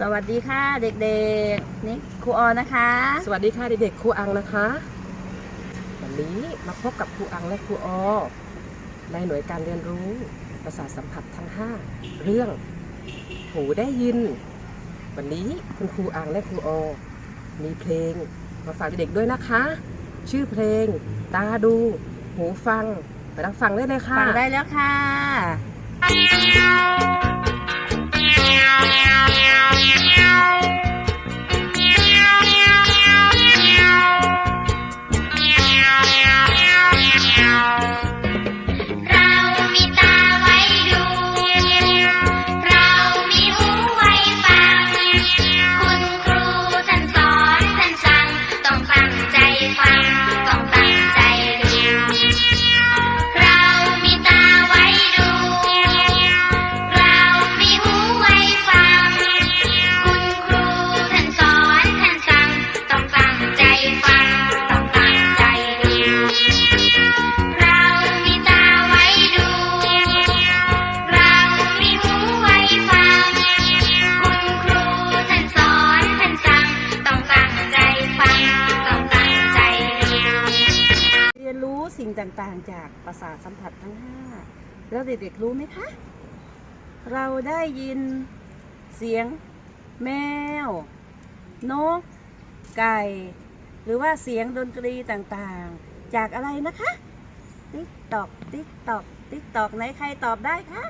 สวัสดีค่ะเด็กๆ นี่ครูออนะคะ สวัสดีค่ะเด็กๆครูอังนะคะ วันนี้มาพบกับครูอังและครูออในหน่วยการเรียนรู้ประสาทสัมผัสทั้ง 5 เรื่อง หูได้ยิน วันนี้คุณครูอังและครูออมีเพลงมาฝากเด็กๆด้วยนะคะ ชื่อเพลง ตาดู หูฟัง ไปรับฟังได้เลยค่ะ ฟังได้แล้วค่ะ สิ่งต่างๆ จากประสาทสัมผัสทั้ง5แล้วเด็กๆรู้ไหมคะ เราได้ยินเสียงแมว นก ไก่ หรือว่าเสียงดนตรีต่างๆ จากอะไรนะคะ ติ๊กตอก ติ๊กตอก ติ๊กตอกไหนใครตอบได้คะ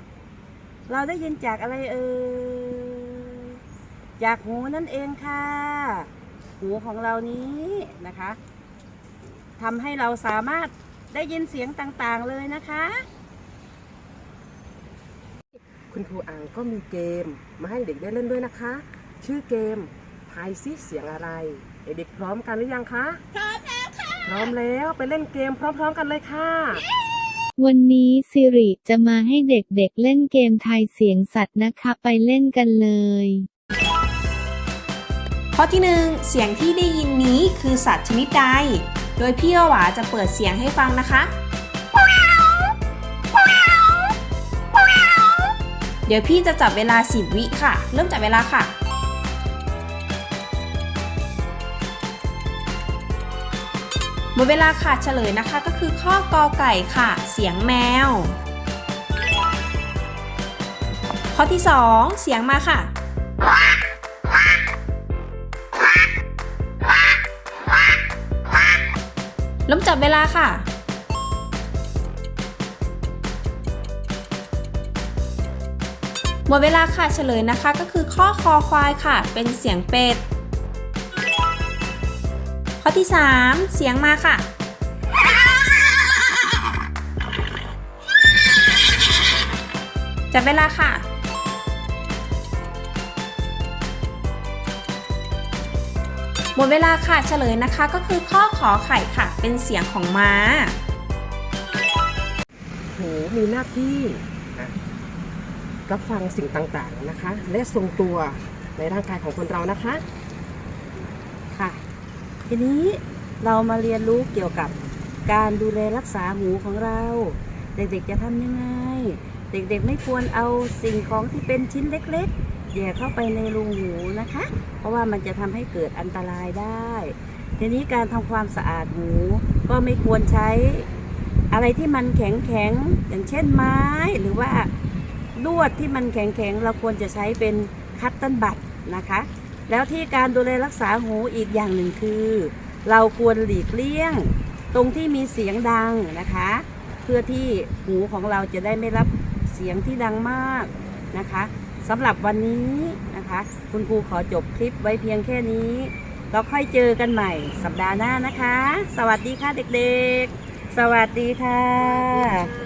เราได้ยินจากอะไรเอ่ย จากหูนั่นเองค่ะ หูของเรานี้นะคะทำให้เราสามารถ ได้ยินเสียงต่างๆเลยนะคะ คุณครูอังก็มีเกมมาให้เด็กได้เล่นด้วยนะคะ ชื่อเกมทายซิเสียงอะไร เด็กๆพร้อมกันหรือยังคะพร้อมแล้วค่ะพร้อมแล้วไปเล่นเกมพร้อมๆกันเลยค่ะ วันนี้สิริจะมาให้เด็กๆเเล่นเกมทายเสียงสัตว์นะคะ ไปเล่นกันเลยข้อที่หนึ่งเสียงที่ได้ยินนี้คือสัตว์ชนิดใด โดยพี่หวาจะเปิดเสียงให้ฟังนะคะ เดี๋ยวพี่จะจับเวลา 10 วิค่ะ เริ่มจับเวลาค่ะหมดเวลาค่ะเฉลยนะคะก็คือข้อกอไก่ค่ะ เสียงแมว ข้อที่ 2 เสียงมาค่ะ ล้มจับเวลาค่ะ หมดเวลาค่ะเฉลยนะคะ ก็คือข้อคอควายค่ะ เป็นเสียงเป็ด ข้อที่ 3 เสียงมาค่ะจับเวลาค่ะ หมดเวลาค่ะเฉลยนะคะก็คือข้อขอไข่ค่ะ เป็นเสียงของม้าหูมีหน้าที่นะรับฟังสิ่งต่างๆนะคะ และทรงตัวในร่างกายของคนเรานะคะ ค่ะ ทีนี้เรามาเรียนรู้เกี่ยวกับการดูแลรักษาหูของเรา เด็กๆจะทำยังไง เด็กๆไม่ควรเอาสิ่งของที่เป็นชิ้นเล็ก ๆ แย่เข้าไปในรูหูนะคะ เพราะว่ามันจะทำให้เกิดอันตรายได้ ทีนี้การทำความสะอาดหูก็ไม่ควรใช้อะไรที่มันแข็งๆอย่างเช่นไม้หรือว่าลวดที่มันแข็งๆเราควรจะใช้เป็นคัตติ้ลบัตนะคะ แล้วที่การดูแลรักษาหูอีกอย่างหนึ่งคือ เราควรหลีกเลี่ยง ตรงที่มีเสียงดังนะคะ เพื่อที่หูของเราจะได้ไม่รับเสียงที่ดังมากนะคะ สำหรับวันนี้นะคะ คุณครูขอจบคลิปไว้เพียงแค่นี้เราค่อยเจอกันใหม่สัปดาห์หน้านะคะ สวัสดีค่ะเด็กๆ สวัสดีค่ะ